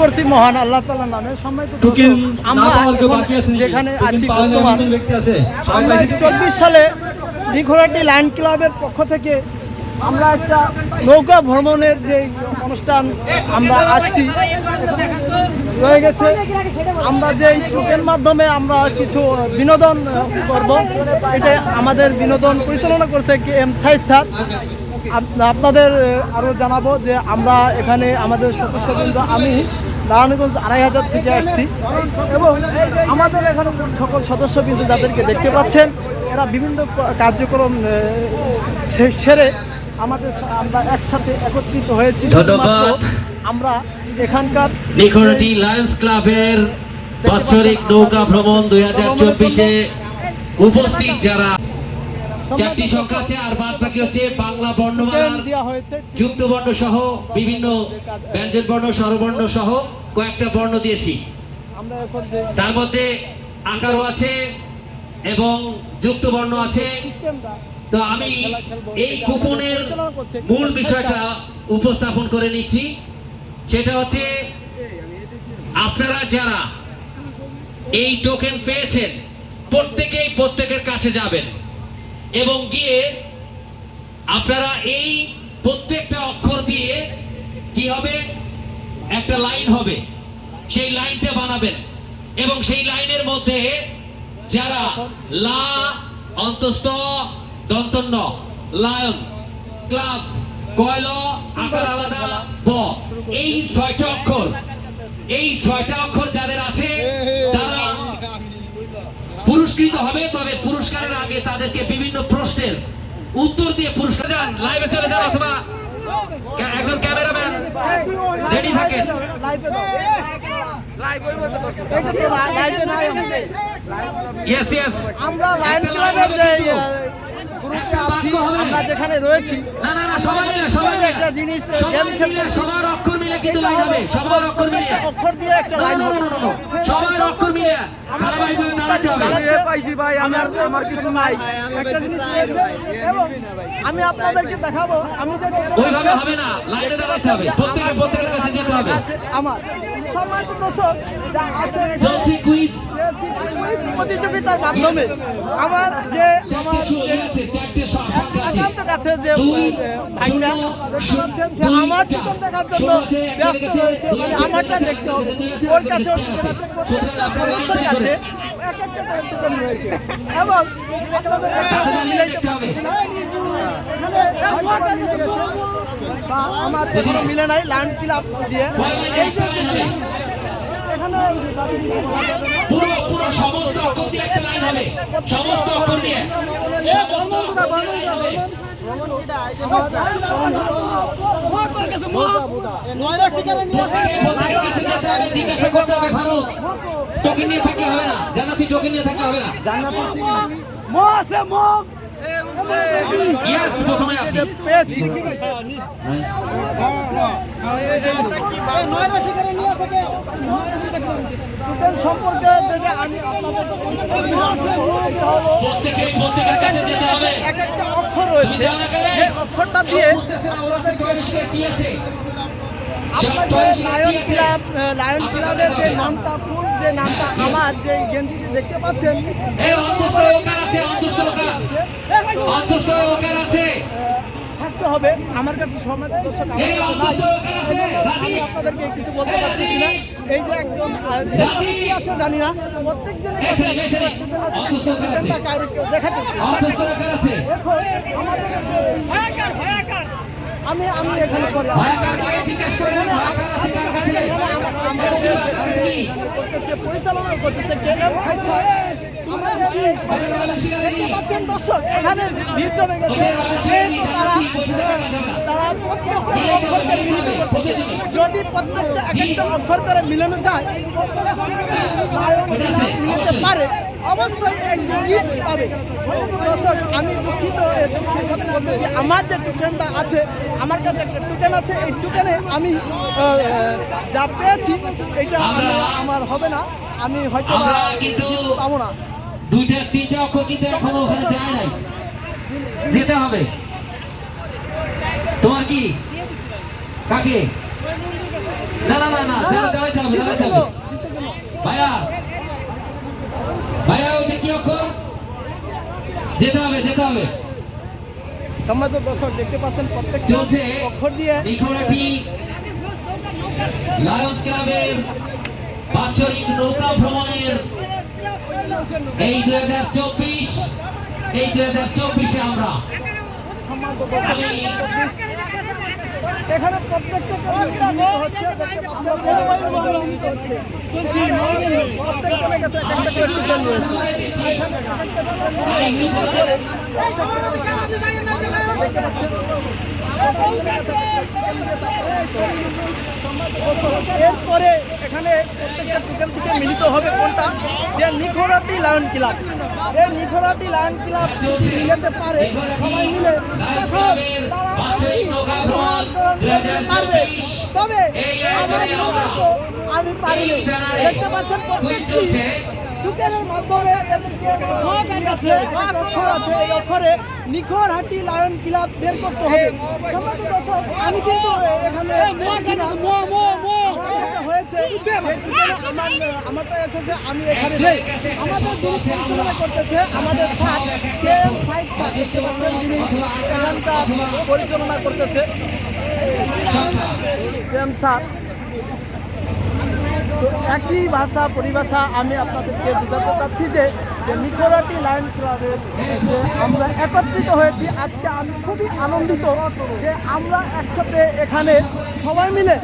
করছি মহান আল্লাহ তাআলার নামে সম্মানিত আমরা? যেখানে আছি বর্তমান আমরা চব্বিশ সালে দিঘরাটি লাইন ক্লাবের পক্ষ থেকে আমরা একটা নৌকা ভ্রমণের যে অনুষ্ঠান আমরা আসছি রয়ে গেছে। আমরা যে টোকেন মাধ্যমে আমরা কিছু বিনোদন করব এটা আমাদের বিনোদন পরিচালনা করছে কে এম সাইদ স্যার। আপনাদের আরও জানাব যে আমরা এখানে আমাদের সদস্য সদস্যবৃন্দ আমি নারায়ণগঞ্জ আড়াই হাজার থেকে আসছি এবং আমাদের এখানে সকল সদস্যবৃন্দ যাদেরকে দেখতে পাচ্ছেন এরা বিভিন্ন কার্যক্রম সেরে আমাদের আমরা একসাথে একত্রিত হয়েছি ধন্যবাদ। আমরা এখানকার নিখরটি লায়ন্স ক্লাবের বাৎসরিক নৌকা ভ্রমণ দুই হাজার চব্বিশে উপস্থিত যারা চারটি সংখ্যা আছে আর বাদ বাকি হচ্ছে বাংলা বর্ণমালার যুক্ত বর্ণ সহ বিভিন্ন ব্যঞ্জন বর্ণ স্বরবর্ণ সহ কয়েকটা বর্ণ দিয়েছি। তার মধ্যে আকারও আছে এবং যুক্ত বর্ণ আছে তো আমি এই কুপনের মূল বিষয়টা উপস্থাপন করে নিচ্ছি। সেটা হচ্ছে আপনারা যারা এই টোকেন পেয়েছেন প্রত্যেকেই প্রত্যেকের কাছে যাবেন। এবং গিয়ে আপনারা এই প্রত্যেকটা অক্ষর দিয়ে কি হবে? একটা লাইন হবে। সেই লাইনটা বানাবেন। এবং সেই লাইনের মধ্যে যারা লা, অন্তস্থ, দন্তন্য, লায়ন, ক্লাব, কয়ল, আকার আলাদা, ব। এই ছয়টা অক্ষর, এই ছয়টা অক্ষর যাদের আছে পুরস্কৃত হবে তবে পুরস্কারের আগে তাদেরকে বিভিন্ন প্রশ্নের উত্তর দিয়ে পুরস্কার যান লাইভে চলে যান অথবা একজন ক্যামেরাম্যান রেডি থাকেন। ইয়েস ইয়েস আমরা লাইন ক্লাবে যে আহ, গ্রুপে আছি আমরা যেখানে রয়েছি না না না সবাই মিলে সবাই মিলে। একটা জিনিস, গেম খেলতে- সবার অক্ষর মিলে কিন্তু লাইন হবে সবার অক্ষর মিলে। অক্ষর দিয়ে একটা লাইন না, না, হবে। না, না, না, সবার অক্ষর মিলে। ধারাবাহিকভাবে দাঁড়াতে হবে। পাইছি ভাই আমার আমার কিছু নাই। একটা জিনিস আমি আপনাদেরকে দেখাবো আমি যেটা ওইভাবে হবে না লাইনে দাঁড়াতে হবে। প্রত্যেকে প্রত্যেকের কাছে যেতে হবে। আমার। সম্মানিত দর্শক যা আছে চলছে কুইজ প্রতিযোগিতার মাধ্যমে আমার যে আমার আছে যে ভাইরা আমার দেখার জন্য ব্যস্ত মানে আমারটা দেখতে হবে। ওর কাছে সদস্যের কাছে এবং আমার এখনও মিলে নাই লাইন ক্লাব দিয়ে। পুরো পুরো সমস্ত অক্ষর দিয়ে একটা লাইন হবে। সমস্ত অক্ষর দিয়ে। জিজ্ঞাসা করতে হবে ফারুক টোকেন নিয়ে থাকলে হবে না জান্নাতি টোকেন নিয়ে থাকলে হবে না মো আছে মো ইয়েস প্রথমে আপনি? পেয়েছি সম্পর্কে যেটা আমি আপনাদের প্রত্যেকের কাছে যেতে হবে। এক একটা অক্ষর রয়েছে? যে অক্ষরটা দিয়ে যে লায়ন ক্লাব লায়ন ক্লাবের যে নামটা যে নামটা আমার যে গেঞ্জিতে দেখতে পাচ্ছেন। এই অন্তস্থ ওকার আছে অন্তস্থ ওকার অন্তস্থ ওকার আছে। থাকতে হবে আমার কাছে সময় দর্শক আমি আপনাদেরকে কিছু বলতে পারতেছি না। এই যে একজন আছে জানি না। প্রত্যেকজনের কাছে এখানে, এখানে। অন্তস্থ ওকার আছে। কারও কেউ দেখাতেছি অন্তস্থ ওকার আছে। দেখো আমাদের আমি আমি এখানে করতেছে, পরিচালনা করতেছে দর্শক, এখানে তারা তারা যদি প্রত্যেকটা এক একটা অক্ষর করে মিলানো যায় মিলাতে পারে। অবশ্যই একজন পাবে। দর্শক আমি দুঃখিত বলতেছি আমার যে টোকেনটা আছে আমার কাছে একটা টোকেন আছে এই টোকেনে আমি যা পেয়েছি এটা আমার হবে না। আমি হয়তো পাবো না। দুইটা তিনটা অক্ষর কিন্তু এখনও ওখানে যায় নাই। যেতে হবে। তোমার কি? কাকে? না না না না দাঁড়াতে ভাইয়া ভাইয়া ওটা কি অক্ষর? যেতে হবে যেতে হবে। সম্মানিত দর্শক দেখতে পাচ্ছেন প্রত্যেকটা চলছে অক্ষর দিয়ে। নিখোরাটি লায়ন্স ক্লাবের বাৎসরিক নৌকা ভ্রমণের এই দুই হাজার চব্বিশ এই দুই হাজার চব্বিশে আমরা আমি এখানে? এরপরে এখানে প্রত্যেকটা টিকেট থেকে মিলিত হবে কোনটা যে নিখোরাটি লায়ন ক্লাব এই নিখোরাটি লায়ন ক্লাব যদি মিলাতে পারে, সবাই মিলে তখন তারা বাৎসরিক নৌকা ভ্রমণ পারবে 2024 তবে এই আমার আয়োজনে আমরা মতো আমি পারিনি দেখতে পাচ্ছেন প্রত্যেকটি মাধ্যমে অক্ষর আছে এই অক্ষরে ক্লাব বের করতে হবে আমি কিন্তু এখানে হয়েছে আমার আমারটা এসেছে আমি এখানে নেই আমাদের পরিচালনা করতেছে আমাদের স্যার কে পরিচালনা করতেছে একই ভাষা পরিভাষা আমি আপনাদেরকে বোঝাতে চাচ্ছি যে যে নিকোরাটি লায়ন ক্লাবের যে আমরা একত্রিত হয়েছি। আজকে আমি খুবই আনন্দিত যে আমরা একসাথে এখানে সবাই মিলে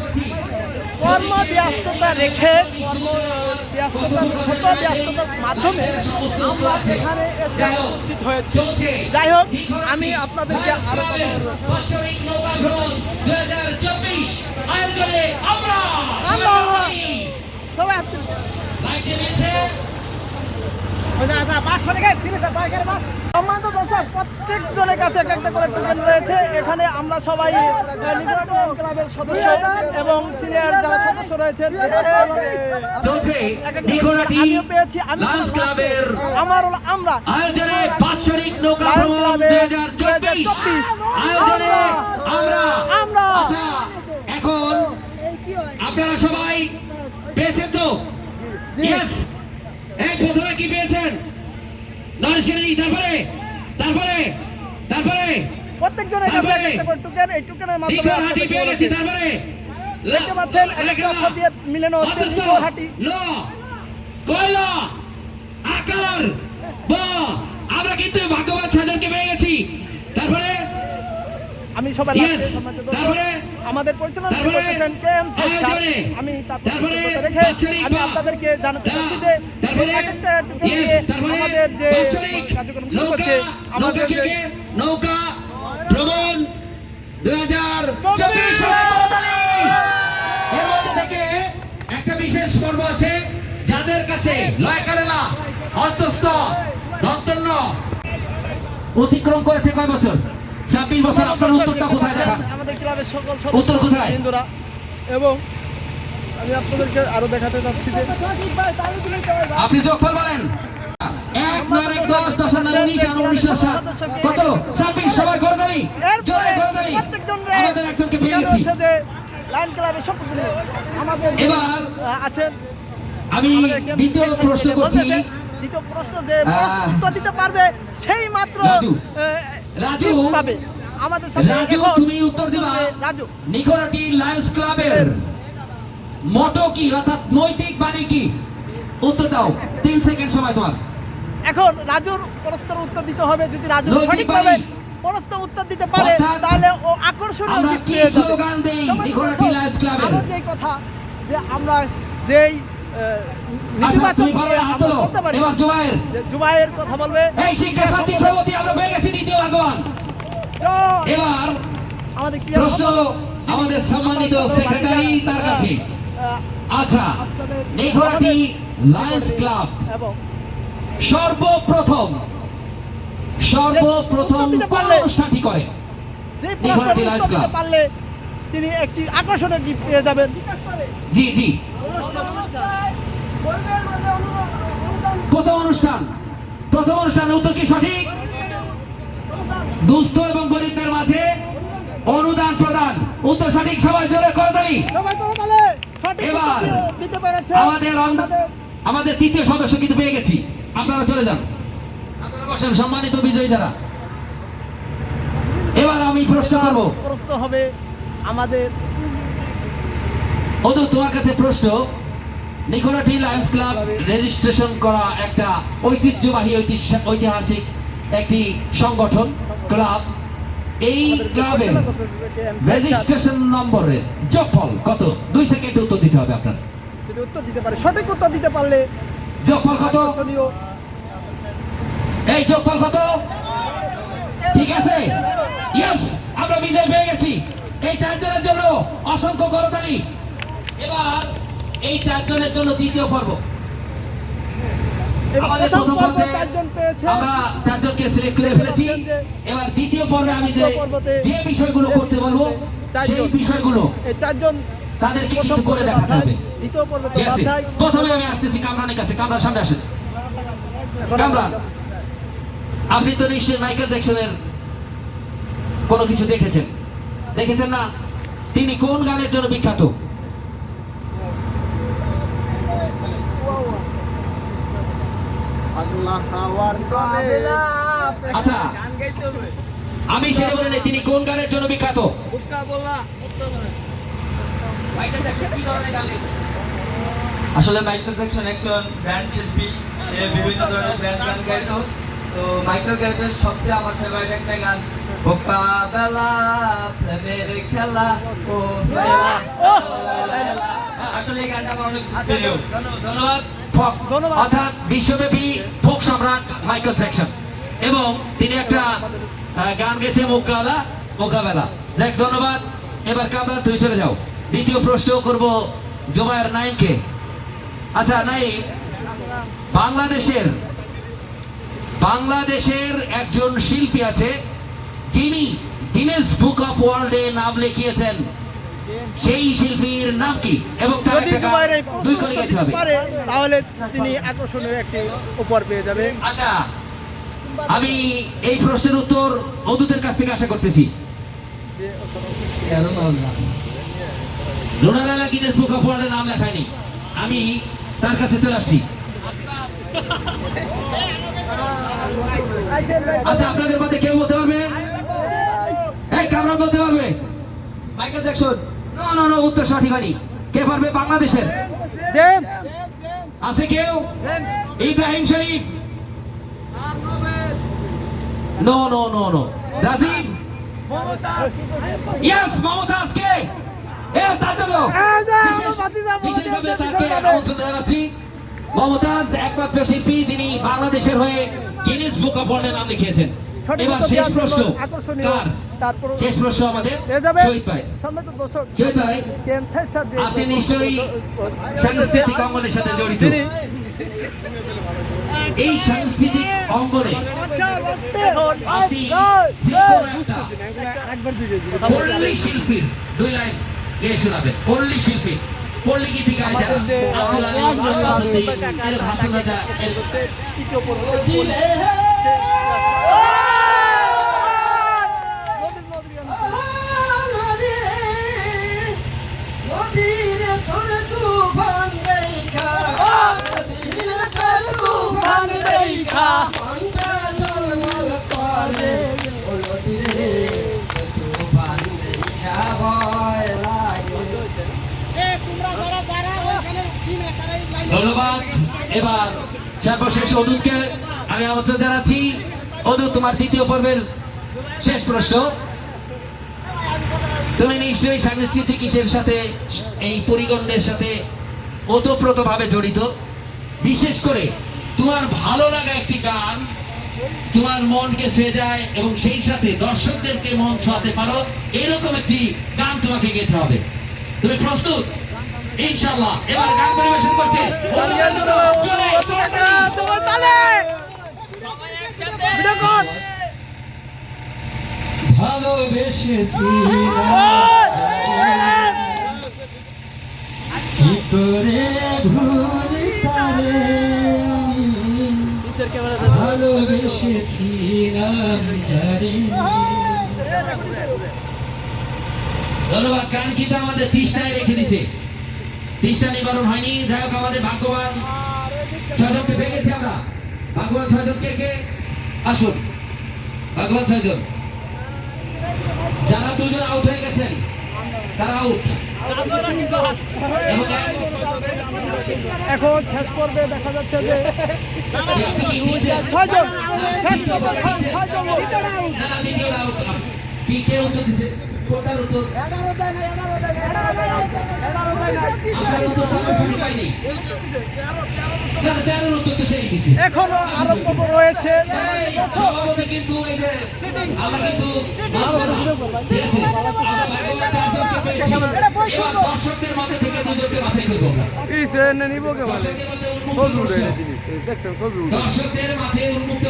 কর্ম ব্যস্ততা রেখে কর্ম ব্যস্ততা ছোট ব্যস্ততার মাধ্যমে আমরা এখানে উপস্থিত হয়েছি। যাই হোক আমি আপনাদেরকে আরও আমরা সবাই সবাই হাত- সম্মানিত দর্শক প্রত্যেকজনের কাছে এক একটা করে টোকেন রয়েছে। এখানে আমরা সবাই ক্লাবের সদস্য এবং সিনিয়র যারা সদস্য রয়েছেন পেয়েছি আমি আমার হলো আমরা। আয়োজনে বাৎসরিক নৌকা ভ্রমণ ক্লাবের দুই হাজার চব্বিশ। 2024 আয়োজনে আমরা। আমরা। আচ্ছা এখন আপনারা সবাই পেয়েছেন তো? ইয়েস এই প্রথমে কি পেয়েছেন? নরসিংদী তারপরে? তারপরে? তারপরে? প্রত্যেকজনের কাছে তারপরে? একটা করে টোকেন এই টোকেনের মাধ্যমে নিকোর হাটি আপনাদেরকে পেয়ে গেছি তারপরে? দেখতে পাচ্ছেন এক একটা অক্ষর দিয়ে মিলানো হচ্ছে অদৃষ্ট নিকোর ল কয়লা আকার ব। আমরা কিন্তু ভাগ্যবান পেয়ে গেছি। তারপরে? আমি সবাই তারপরে? আমাদের পরিচালনা? করতেছেন কে এম সাইদ স্যার। আয়োজনে? আমি তারপরে তারপরে? রেখে আমি আপনাদেরকে জানাতে চাচ্ছি যে একটা টোকেন Yes, দিয়ে তারপরে? আমাদের যে কার্যক্রম শুরু নৌকা আমাদের নৌকা ভ্রমণ দুই হাজার চব্বিশ এর মধ্যে থেকে একটা বিশেষ পর্ব আছে যাদের কাছে লয় কারেলা অন্তস্থ দন্তন্য অতিক্রম করেছে কয় বছর ছাব্বিশ বছর আপনার উত্তরটা কোথায় আমাদের ক্লাবের সকল উত্তর কোথায়? হিন্দুরা। এবং আমি আপনাদেরকে আরও দেখাতে চাচ্ছি যে আপনি যোগফল বলেন। এক নয় এক দশ দশ নয় উনিশ আর উনিশ সাত কত? ছাব্বিশ সবাই প্রত্যেকজন আমাদের একজনকে লাইন ক্লাবের সকল আমাদের এবার আছেন আমি দ্বিতীয় প্রশ্ন করছি। দ্বিতীয় প্রশ্ন যে প্রশ্ন উত্তর দিতে পারবে সেই মাত্র রাজু। পাবে। আমাদের সাথে রাজু তুমি উত্তর দিবা। রাজু। নিকোরাটি লায়ন্স ক্লাবের মটো কি অর্থাৎ নৈতিক বাণী কি? উত্তর দাও। তিন সেকেন্ড সময় তোমার। এখন রাজুর প্রশ্নের উত্তর দিতে হবে। যদি রাজু সঠিকভাবে প্রশ্ন উত্তর দিতে পারে তাহলে ও আকর্ষণীয় আমরা gift কি পেয়ে যাবে। আমার যেই কথা যে আমরা যেই নেতিবাচক তুমি ভালো নিয়ে হাত আমরা তোলো। বলতে পারি। এবার জুবাইর। যে জুবাইয়ের কথা বলবে। এই শিক্ষা শান্তি প্রগতি আমরা পেয়ে গেছি দ্বিতীয় ভাগবান এবার আমাদের প্রশ্ন আমাদের সম্মানিত সেক্রেটারি তার কাছে। আচ্ছা লায়ন্স ক্লাব সর্বপ্রথম সর্বপ্রথম কোন অনুষ্ঠানটি করে যে নিকোলাস প্রশ্নের উত্তর দিতে পারলে তিনি একটি আকর্ষণীয় গিফট পেয়ে যাবেন। জি জি। প্রথম অনুষ্ঠান। প্রথম অনুষ্ঠান উত্তর কি সঠিক? দুস্থ এবং গরিবদের মাঝে অনুদান প্রদান। উত্তর সঠিক? সবাই জোরে করদারি সবাই করে তাহলে সঠিক এবার আমাদের আমাদের তৃতীয় সদস্য কিন্তু পেয়ে গেছি। আপনারা চলে যান। আপনারা বসেন সম্মানিত বিজয়ী যারা এবার আমি প্রশ্ন করব। প্রশ্ন হবে আমাদের অদু তোমার কাছে প্রশ্ন। নিকোলাটি লায়ন্স ক্লাব রেজিস্ট্রেশন করা একটা ঐতিহ্যবাহী ঐতিহ্য- ঐতিহাসিক একটি সংগঠন ক্লাব। এই ক্লাবের রেজিস্ট্রেশন নম্বরের যোগফল কত? দুই সেকেন্ড উত্তর দিতে হবে আপনার। যদি উত্তর দিতে পারে সঠিক উত্তর দিতে পারলে যোগফল কত? এই যোগফল কত? ঠিক আছে? ইয়েস আমরা বিজয় পেয়ে গেছি। এই চারজনের জন্য অসংখ্য করতালি। এবার এই চারজনের জন্য দ্বিতীয় পর্ব। আমাদের প্রথম প্রথম পর্বে পর্বে চারজন পেয়েছে। আমরা চারজনকে সিলেক্ট করে ফেলেছি। এবার দ্বিতীয় পর্বে আমি যে দ্বিতীয় পর্বতে যে বিষয়গুলো করতে বলব সেই বিষয়গুলো চারজন তাদেরকে কিন্তু করে দেখাতে হবে। দ্বিতীয় পর্বে ঠিক আছে? বাছাই। প্রথমে আমি আসতেছি কামরানের কাছে। কামরান সামনে আসেন। কামরান আপনি তো নিশ্চয়ই মাইকেল জ্যাকসনের কোনো কিছু দেখেছেন। দেখেছেন না? তিনি কোন গানের জন্য বিখ্যাত আল্লাহ হাওয়ার তলে আচ্ছা আমি সেটা বলে নেই তিনি কোন গানের জন্য বিখ্যাত? আসলে মাইকেল জ্যাকসন একজন ব্যান্ড শিল্পী সে বিভিন্ন ধরনের ব্যান্ড গান গাইতো। তো মাইকেল জ্যাকসন সবচেয়ে আমার ফেভারিট একটা গান বোকা বেলা প্রেমের খেলা ও। আসলে এই গানটা আমার অনেক প্রিয়। ধন্যবাদ। ধন্যবাদ। অর্থাৎ বিশ্বব্যাপী ফোক সম্রাট মাইকেল জ্যাকসন এবং তিনি একটা গান গেছে মোকাবেলা মোকাবেলা। দেখ ধন্যবাদ। এবার কামরা তুই চলে যাও। দ্বিতীয় প্রশ্ন করব জোবায়ের নাইমকে। আচ্ছা নাইম বাংলাদেশের বাংলাদেশের একজন শিল্পী আছে যিনি গিনেস বুক অফ ওয়ার্ল্ডে নাম লিখিয়েছেন। সেই শিল্পীর নাম কি? এবং তার যদি জুবাইর এই প্রশ্ন করে উত্তর গাইতে দিতে পারে তাহলে তিনি আকর্ষণীয় একটি উপহার পেয়ে যাবে। আচ্ছা আমি এই প্রশ্নের উত্তর অদূতের কাছ থেকে আশা করতেছি। রোনালালা গিনেস বুক অফ ওয়ার্ল্ডের নাম লেখায়নি। আমি তার কাছে চলে আসছি। আচ্ছা আপনাদের মধ্যে কেউ বলতে পারবে? এই কামরা বলতে পারবে? Michael Jackson. না না না উত্তর সঠিক হয়নি। কে পারবে বাংলাদেশের? আছে কেউ? Ibrahim Sharif? No no no no Rajib? Yes Momtaz কে এস তার জন্য এই যে আমার বিশেষ- ভাতিজা মমতাজ বিশেষভাবে তাকে আমন্ত্রণ জানাচ্ছি। মমতাজ একমাত্র শিল্পী যিনি বাংলাদেশের হয়ে গিনেস বুক অফ ওয়ার্ল্ডে নাম লিখিয়েছেন। এবার শেষ প্রশ্ন। কার? তারপর শেষ প্রশ্ন আমাদের পেয়ে। যাবে সম্মানিত দর্শক ভাই কেম স্যার স্যার যে আপনি নিশ্চয়ই সাংস্কৃতিক অঙ্গনের সাথে জড়িত। এই সাংস্কৃতিক অঙ্গনে আপনি। পল্লী শিল্পীর দুই লাইন গেয়ে শোনাবেন। পল্লী শিল্পী পল্লী গীতিকায় যারা আব্দুল আলী আব্বাস উদ্দিন, কাকা, রাজা অদূতকে আমি আমন্ত্রণ জানাচ্ছি। অদূত, তোমার দ্বিতীয় পর্বের শেষ প্রশ্ন। তুমি নিশ্চয়ই সাংস্কৃতিক কিসের সাথে, এই পরিগণের সাথে জড়িত। বিশেষ করে তোমার ভালো লাগা একটি গান, তোমার মনকে ছুঁয়ে যায় এবং সেই সাথে দর্শকদেরকে মন ছোঁয়াতে পারো, এরকম একটি গান তোমাকে গেতে হবে। তুমি প্রস্তুত? ইনশাল্লাহ এবার গান পরিবেশন করছে। টাকা, তালে। ভালোবেসেছি। কি করে ভুলি তারে আমি ভালোবেসেছিলাম যারে ধন্যবাদ গান কিন্তু আমাদের তৃষ্ণায় রেখে দিছে। তৃষ্ণা নিবারণ হয়নি। যাই হোক আমাদের ভাগ্যবান ছয়জনকে পেয়ে গেছি আমরা। ভাগ্যবান ছয়জন কে কে? আসুন। ভাগ্যবান ছয়জন। যারা দুজন আউট হয়ে গেছেন তারা আউট এখন শেষ পর্বে দেখা যাচ্ছে যে? ছয়জন শেষ পর্বে ছয়- ছয়জন না, না, দ্বিতীয় round। কি কে উত্তর দিছে? উত্তর? এখনও আরও পর্ব রয়েছে কিন্তু আমরা কিন্তু দর্শকদের মধ্যে থেকে দুজনকে বাছাই করব। দর্শকদের মাঝে উন্মুক্ত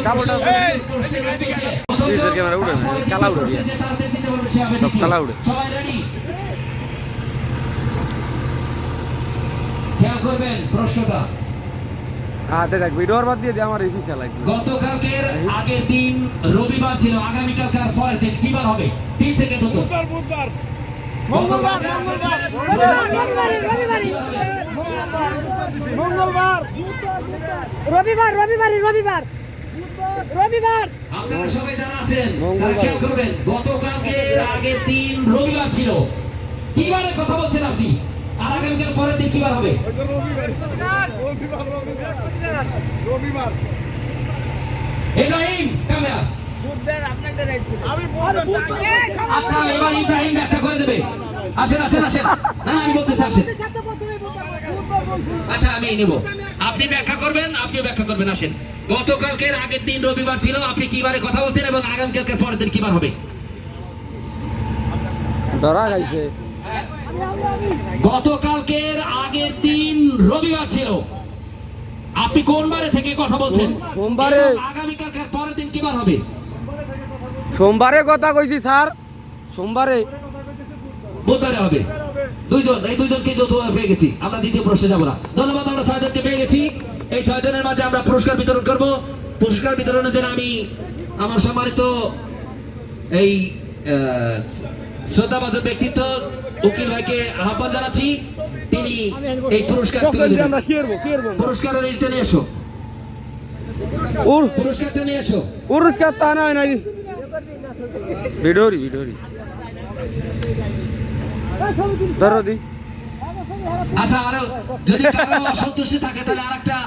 প্রশ্ন, প্রশ্নের উত্তর দিয়ে। তারপরে যে প্রশ্ন যে তাড়াতাড়ি দিতে পারবে সে হবে দ্বিতীয়। সবাই ready? খেয়াল করবেন প্রশ্নটা। হাতে দেখ ভিডিওর বাদ দিয়ে দে আমার এই পিছা লাগবে। গতকালকের আগের দিন রবিবার ছিল আগামীকালকার পরের দিন কি বার হবে? তিন সেকেন্ড উত্তর। মঙ্গলবার গতকালকের মঙ্গলবার রবিবার। মঙ্গলবার। রবিবার রবিবার রবিবার। রবিবার। আপনারা সবাই যারা আছেন তারা খেয়াল করবেন গতকালকের আগের দিন রবিবার ছিল। কি বারে কথা বলছেন আপনি? আর আগামীকাল পরের দিন কি বার হবে ইব্রাহিম ক্যামেরা আচ্ছা এবার ইব্রাহিম ব্যাখ্যা করে দেবে। আসেন আসেন আসেন। না না, আমি বলতেছি আসেন। আচ্ছা আমি নেব। আপনি ব্যাখ্যা করবেন আপনিও ব্যাখ্যা করবেন আসেন। গতকালকের আগের দিন রবিবার ছিল আপনি কি বারে কথা বলছেন এবং আগামীকালকে পরের দিন কি বার হবে? ধরা গাইছে গতকালকের আগের দিন রবিবার ছিল। আপনি কোন বারে থেকে কথা বলছেন? সোমবারে। আগামীকালকের পরের দিন কি বার হবে? সোমবারে কথা কইছি স্যার। সোমবারে। বুধবারে হবে। দুইজন এই দুইজনকে যৌথ পেয়ে গেছি। আমরা দ্বিতীয় প্রশ্নে যাব না। ধন্যবাদ আমরা ছয়জনকে পেয়ে গেছি। এই ছয়জনের মাঝে আমরা পুরস্কার বিতরণ করব। পুরস্কার বিতরণের জন্য আমি আমার সম্মানিত এই শ্রদ্ধাভাজন ব্যক্তিত্ব উকিল ভাইকে আহ্বান জানাচ্ছি। তিনি এই পুরস্কার তুলে দেবেন। পুরস্কারের এইটা নিয়ে এসো। পুরস্কারটা নিয়ে এসো। পুরস্কার তা নয় নাই। ভিডিওরি ভিডিওরি ধরো দি। আচ্ছা আরও, যদি কারও অসন্তুষ্টি থাকে, তাহলে আরেকটা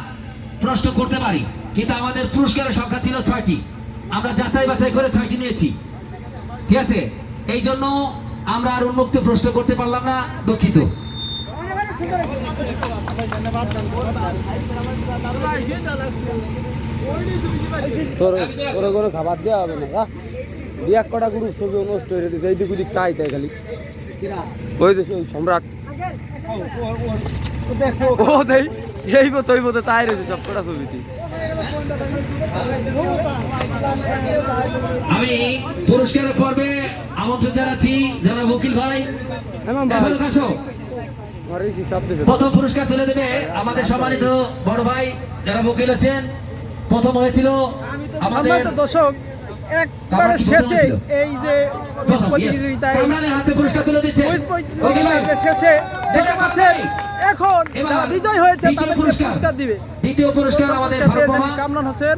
প্রশ্ন করতে পারি। কিন্তু আমাদের পুরস্কারের সংখ্যা ছিল ছয়টি। আমরা যাচাই বাছাই করে ছয়টি নিয়েছি। ঠিক আছে? এই জন্য আমরা আর উন্মুক্ত প্রশ্ন করতে পারলাম না, দুঃখিত। তোর কোনো খাবার দেওয়া হবে না। দুই এক কটা গ্রুপ ছবি নষ্ট হয়ে গেছে এই দিক ওদিক তাই তাই খালি। ওই সম্রাট। ও দেই এই মতো ওই মতো তাই রয়েছে সব কটা ছবিতে আমি পুরস্কারের পর্বে আমন্ত্রণ জানাচ্ছি জানাব উকিল ভাই দিছে প্রথম পুরস্কার তুলে দেবে আমাদের সম্মানিত বড় ভাই যারা উকিল আছেন প্রথম হয়েছিল আমাদের দর্শক একবারে শেষে এই যে কুইজ প্রতিযোগিতায় কুইজ প্রতিযোগিতায় শেষে দেখতে পাচ্ছেন এখন যারা বিজয় হয়েছে তাদেরকে পুরস্কার। দিবে। দ্বিতীয় পুরস্কার আমাদের পেয়েছেন কামরান হোসেন?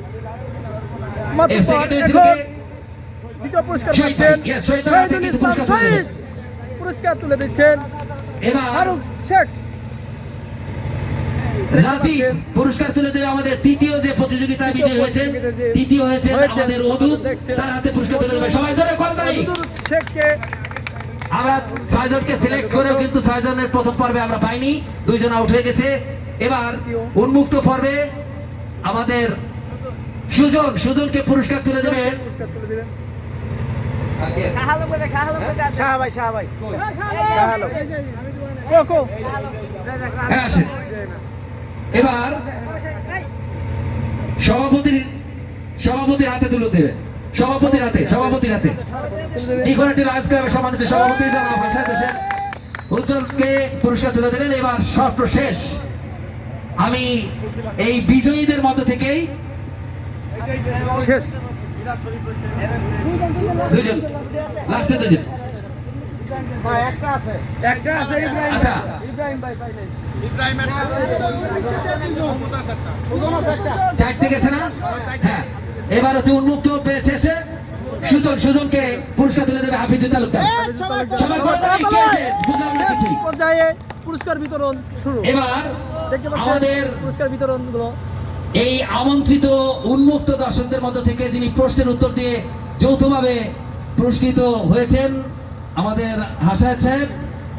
দ্বিতীয় পুরস্কার পাচ্ছেন শহীদুল ইসলাম শহীদ পুরস্কার তুলে দিচ্ছেন। ফারুক শেখ। রাজীব পুরস্কার তুলে দেবে আমাদের তৃতীয় যে প্রতিযোগিতায় বিজয়ী যে তৃতীয় হয়েছেন, আমাদের অদূত তার হাতে পুরস্কার তুলে দেবে। সবাই ধরে শেখকে। আমরা ছয়জনকে সিলেক্ট করেও কিন্তু ছয়জনের প্রথম পর্বে আমরা পাইনি। দুইজন আউট হয়ে গেছে। এবার উন্মুক্ত পর্বে আমাদের সুজন সুজনকে পুরস্কার তুলে দেবেন। কো হ্যাঁ এবার সভাপতির সভাপতির হাতে তুলে দেবেন সভাপতির হাতে সভাপতির হাতে। ইকোয়ালিটি লায়ন্স ক্লাবের সম্মানিত সভাপতি জনাব হাসান হোসেন উজ্জ্বলকে পুরস্কার তুলে দিলেন এবার শর্ত শেষ আমি এই বিজয়ীদের মধ্যে থেকেই শেষ। দুজন লাস্টে দুজন। একটা আছে। ইব্রাহিম আচ্ছা। ইব্রাহিম ভাই। পাই নাই চারটে গেছে না? হ্যাঁ। এবার হচ্ছে উন্মুক্ত পেয়েছে সে সুজন। সুজনকে পুরস্কার তুলে দেবে হাফিজুল তালুকদার? বুঝলাম না। পর্যায়ে পুরস্কার বিতরণ শুরু। এবার আমাদের পুরস্কার বিতরণগুলো এই আমন্ত্রিত উন্মুক্ত দর্শকদের মধ্য থেকে যিনি প্রশ্নের উত্তর দিয়ে যৌথভাবে পুরস্কৃত হয়েছেন আমাদের হাসায়ত সাহেব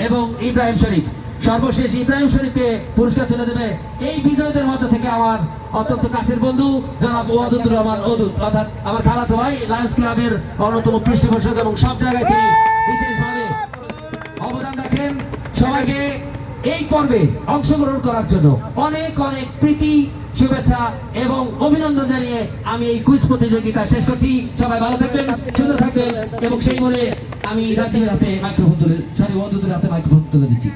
এবং ইব্রাহিম শরীফ। সর্বশেষ ইব্রাহিম শরীফকে পুরস্কার তুলে দেবে এই বিজয়ীদের মধ্য থেকে আমার অত্যন্ত কাছের বন্ধু, জনাব ওয়াদুদ্দুর রহমান ওদুদ। অর্থাৎ আমার খালাতো ভাই লায়ন্স ক্লাবের অন্যতম পৃষ্ঠপোষক এবং সব জায়গায় তিনি বিশেষভাবে অবদান রাখেন। সবাইকে এই পর্বে অংশগ্রহণ করার জন্য অনেক অনেক প্রীতি, শুভেচ্ছা এবং অভিনন্দন জানিয়ে আমি এই কুইজ প্রতিযোগিতা শেষ করছি। সবাই ভালো থাকবেন সুন্দর থাকবেন এবং সেই বলে আমি রাতে রাতে মাইক্রোফোন তুলে সরি বন্ধুদের রাতে মাইক্রোফোন তুলে দিচ্ছি।